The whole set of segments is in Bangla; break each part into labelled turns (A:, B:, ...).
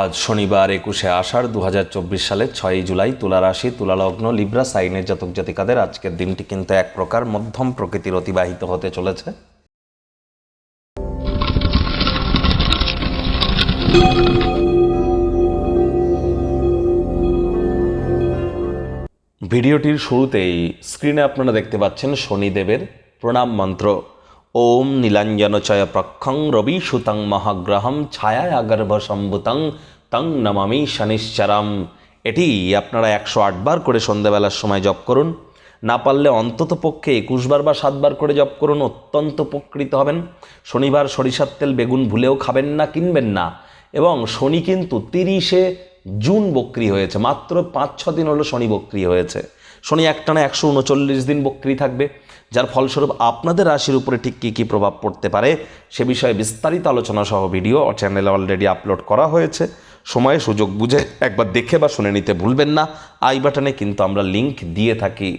A: আজ শনিবার একুশে আষাঢ় দু হাজার চব্বিশ সালের ছয়ই জুলাই তুলা রাশি তুলালগ্ন, লিব্রা, সাইনের জাতক জাতিকাদের আজকের দিনটি কিন্তু এক প্রকার মধ্যম প্রকৃতির অতিবাহিত হতে চলেছে। ভিডিওটির শুরুতেই স্ক্রিনে আপনারা দেখতে পাচ্ছেন শনিদেবের প্রণাম মন্ত্র। ওম নীলাঞ্জনচয় প্রক্ষং রবি সুতং মহাগ্রহম ছায়ায় আগর্ভ সম্ভুতং তং নমামি শনিশ্চরম। এটি আপনারা একশো আটবার করে সন্ধ্যাবেলার সময় জপ করুন। না পারলে অন্তত পক্ষে একুশবার বা সাতবার করে জপ করুন, অত্যন্ত উপকৃত হবেন। শনিবার সরিষার তেল বেগুন ভুলেও খাবেন না, কিনবেন না। এবং শনি কিন্তু তিরিশে জুন বক্রি হয়েছে, মাত্র পাঁচ ছ দিন হলো শনি বক্রি হয়েছে। শনি একটানা একশো উনচল্লিশ দিন বক্রি থাকবে। যার ফলস্বরূপ আপনাদের রাশির উপরে ঠিক কী কী প্রভাব পড়তে পারে সে বিষয়ে বিস্তারিত আলোচনা সহ ভিডিও ও চ্যানেলে অলরেডি আপলোড করা হয়েছে। সময়ে সুযোগ বুঝে একবার দেখে বা শুনে নিতে ভুলবেন না। আই বাটনে কিন্তু আমরা লিংক দিয়ে থাকি।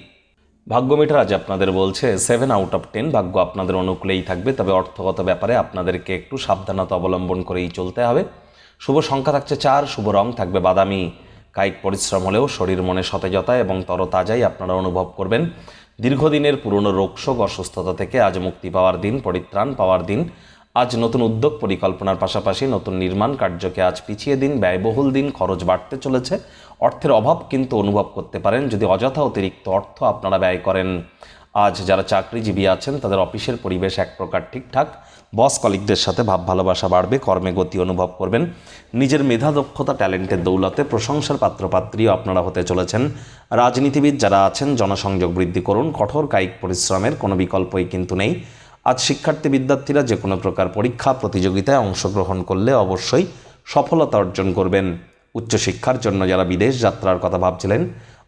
A: ভাগ্য মিটার আজ আপনাদের বলছে সেভেন আউট অফ টেন ভাগ্য আপনাদের অনুকূলেই থাকবে। তবে অর্থগত ব্যাপারে আপনাদেরকে একটু সাবধানতা অবলম্বন করেই চলতে হবে। শুভ সংখ্যা থাকছে চার, শুভ রং থাকবে বাদামি। কায়িক পরিশ্রম হলেও শরীর মনে সতেজতা এবং তরতাজাই আপনারা অনুভব করবেন। দীর্ঘদিনের পুরনো রোগশোক অসুস্থতা থেকে আজ মুক্তি পাওয়ার দিন, পরিত্রাণ পাওয়ার দিন। আজ নতুন উদ্যোগ পরিকল্পনার পাশাপাশি নতুন নির্মাণ কার্যকে আজ পিছিয়ে দিন, ব্যয়বহুল দিন, খরচ বাড়তে চলেছে। অর্থের অভাব কিন্তু অনুভব করতে পারেন যদি অযথা অতিরিক্ত অর্থ আপনারা ব্যয় করেন। আজ যারা চাকরিজীবী আছেন, তাদের অফিসের পরিবেশ এক প্রকার ঠিকঠাক। বস কলিকদের সাথে ভাব ভালোবাসা বাড়বে, কর্মে গতি অনুভব করবেন। নিজের মেধা, দক্ষতা, ট্যালেন্টের দৌলতে প্রশংসার পাত্রপাত্রীও আপনারা হতে চলেছেন। রাজনীতিবিদ যারা আছেন, জনসংযোগ বৃদ্ধি করুন, কঠোর কায়িক পরিশ্রমের কোনো বিকল্পই কিন্তু নেই। আজ শিক্ষার্থী বিদ্যার্থীরা যে কোনো প্রকার পরীক্ষা, প্রতিযোগিতায় অংশগ্রহণ করলে অবশ্যই সফলতা অর্জন করবেন। উচ্চশিক্ষার জন্য যারা বিদেশ যাত্রার কথা ভাবছিলেন,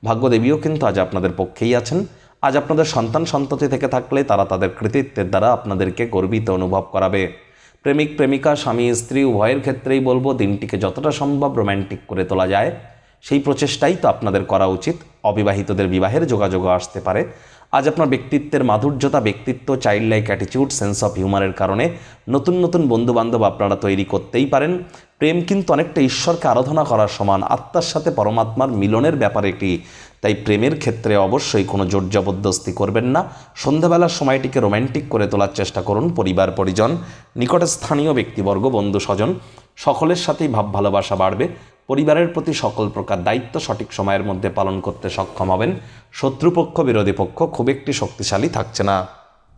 A: ভাগ্যদেবীও কিন্তু আজ আপনাদের পক্ষেই আছেন। আজ আপনাদের সন্তান সন্ততি থেকে থাকলে তারা তাদের কৃতিত্বের দ্বারা আপনাদেরকে গর্বিত অনুভব করাবে। প্রেমিক, প্রেমিকা, স্বামী, স্ত্রী, উভয়ের ক্ষেত্রেই বলব, দিনটিকে যতটা সম্ভব রোম্যান্টিক করে তোলা যায়। সেই প্রচেষ্টাই তো আপনাদের করা উচিত। অবিবাহিতদের বিবাহের যোগাযোগ আসতে পারে। আজ আপনার ব্যক্তিত্বের মাধুর্যতা, ব্যক্তিত্ব child like attitude sense of হিউমারের কারণে নতুন নতুন বন্ধুবান্ধব আপনারা তৈরি করতেই পারেন। প্রেম কিন্তু অনেকটা ঈশ্বরকে আরাধনা করার সমান, আত্মার সাথে পরমাত্মার মিলনের ব্যাপার এটি। তাই প্রেমের ক্ষেত্রে অবশ্যই কোনো জোর জবরদস্তি করবেন না। সন্ধ্যাবেলার সময়টিকে রোম্যান্টিক করে তোলার চেষ্টা করুন পরিবার, পরিজন, নিকটে স্থানীয় ব্যক্তিবর্গ, বন্ধু, স্বজন। সকলের সাথেই ভাব ভালোবাসা বাড়বে। পরিবারের প্রতি সকল প্রকার দায়িত্ব সঠিক সময়ের মধ্যে পালন করতে সক্ষম হবেন। শত্রুপক্ষ, বিরোধী পক্ষ খুব একটি শক্তিশালী থাকছে না।